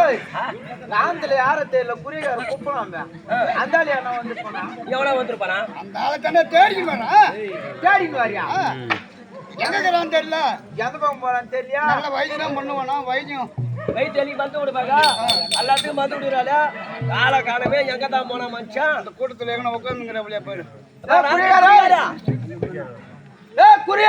ஏய் ராந்தில யார தெரியல குறிகார கூப்பிடலாம் அந்த ஆளு என்ன வந்து போனா. எவ்வளவு வந்துருப்பானா? அந்த ஆளை கண்ண தேடி வேணா தேடிங்க வாரியா? எங்க இருக்கிறான்னு தெரியல. எந்த பக்கம் போறான்னு தெரியல நல்ல வைத்தியம் பண்ணுவானா? வைத்தியம். வயிற்று எலி மந்து விடுப்பாங்க எல்லாத்துக்கும் மந்து விடுறாளா காலை காலமே எங்க தான் போனா மனுஷன் அந்த கூட்டத்துல எங்க உட்காந்துங்கிற வழியா போயிடு ஏய், குறிகாரா ஏய் குறிய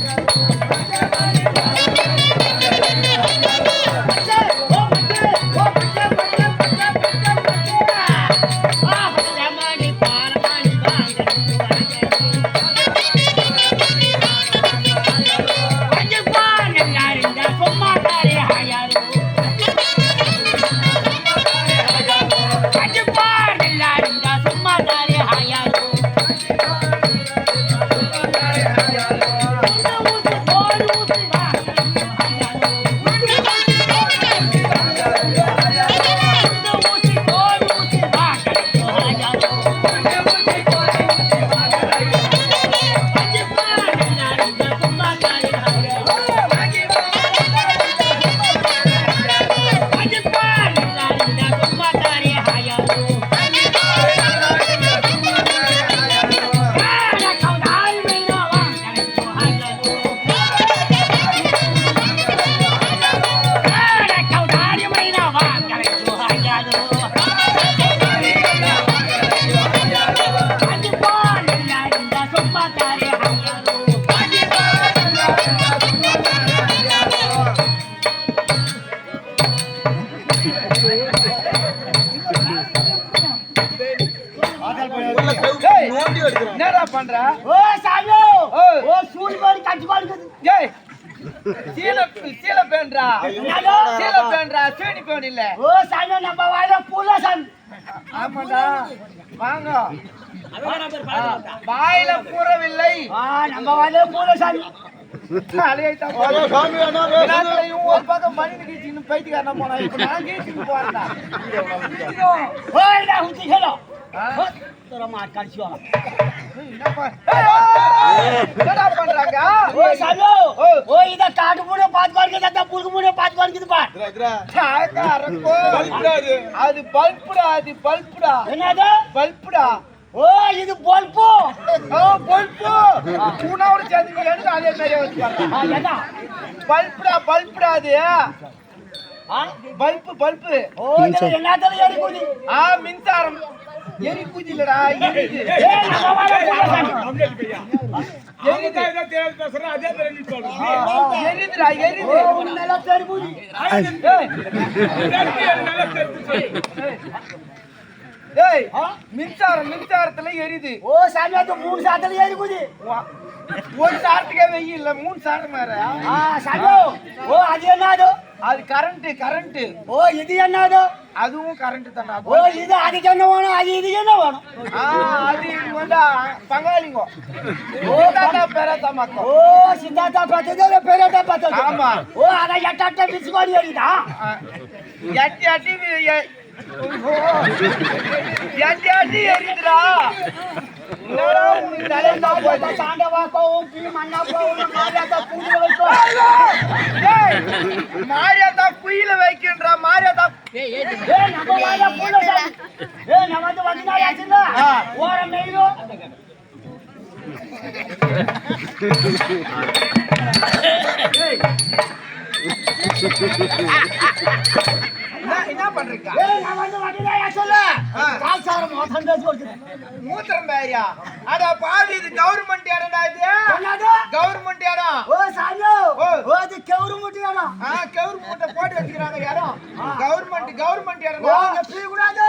என்னடா பண்ற? ஓ சாமி! ஓ. சூழ் மாதிரி கட்டி பாடுக்குது ஏய் சீல சீல பேன்றா சீல பேன்றா சீனி பேன் இல்ல. ஓ சாமி நம்ம வாயில ஆமாடா. வாங்க. ஆ நம்ம வாயில பூலசன் பைத்தியக்காரனா போனா இப்ப நான் கீச்சின்னு போறேன்டா. ஓ இல்ல உச்சி கேளோ ஆ? தரமா கடிச்சுவாங்க என்னப்பா? ஏய், என்னடா பண்றாங்க? ஓ சாமி ஓ. ஓ இத காட்டு மூணு பாத்து பாடுக்குது அந்த புழுகு மூணு பாத்து பாடுக்குது பா சாக்கா அரக்கோ. அது பல்புடா அது பல்புடா. என்னது? பல்புடா. ஓ இது பொல்பு. ஓ பல்பு. உணவோட பல்புடா பல்புடா அது. ஆ பல்பு பல்பு. ஓ என்னத்துல ஏறி குதி. ஆ மின்சாரம். எரி எரிதுடா எரிது ஏய் மின்சாரம் மின்சாரத்துல எரிது ஓ சாமி அது மூணு சாத்துல ஏறி குதி வா- ஒரு சாரத்துக்கே வெயில் இல்ல மூணு சாரம் வேற. ஆ சாமி ஓ அது என்னது அது? கரண்ட் கரண்ட் ஓ இது என்னது அதுவும் கரண்ட் தான்டா. ஓ இது அதுக்கு என்ன வேணும்? அது இதுக்கு என்ன வேணும்? ஆ அது இது வந்து பங்காளிங்க. ஓ தாத்தா பேரத்தா மக்கள் ஓ சித்தார்த்தா பார்த்தது பெரியதா பார்த்தது. ஆமா. ஓ அத பிச்சுக்கோடி எட்டி அட்டி வி- எ- ஓ, எட்டி அட்டி எரியுதுடா என்னடா உனக்கு குயில பண்றீங்க? ஏய் நம்ம வந்து வந்தா யாச்சுல ஆ. கால் சார மோசம் பேசி வருது மூத்திரம் பேரியா அட பாவி இது கவர்மெண்ட் இடம்டா இது. என்னது? கவர்மெண்ட் இடம். ஓ சாமியோ ஓ. ஓ அது கவுரு முட்டியாடா ஆ கவர் மூட்டை போட்டு வச்சுக்கிறாங்க இடம். கவர்மெண்ட் கவர்மெண்ட் இங்க பீ கூடாது.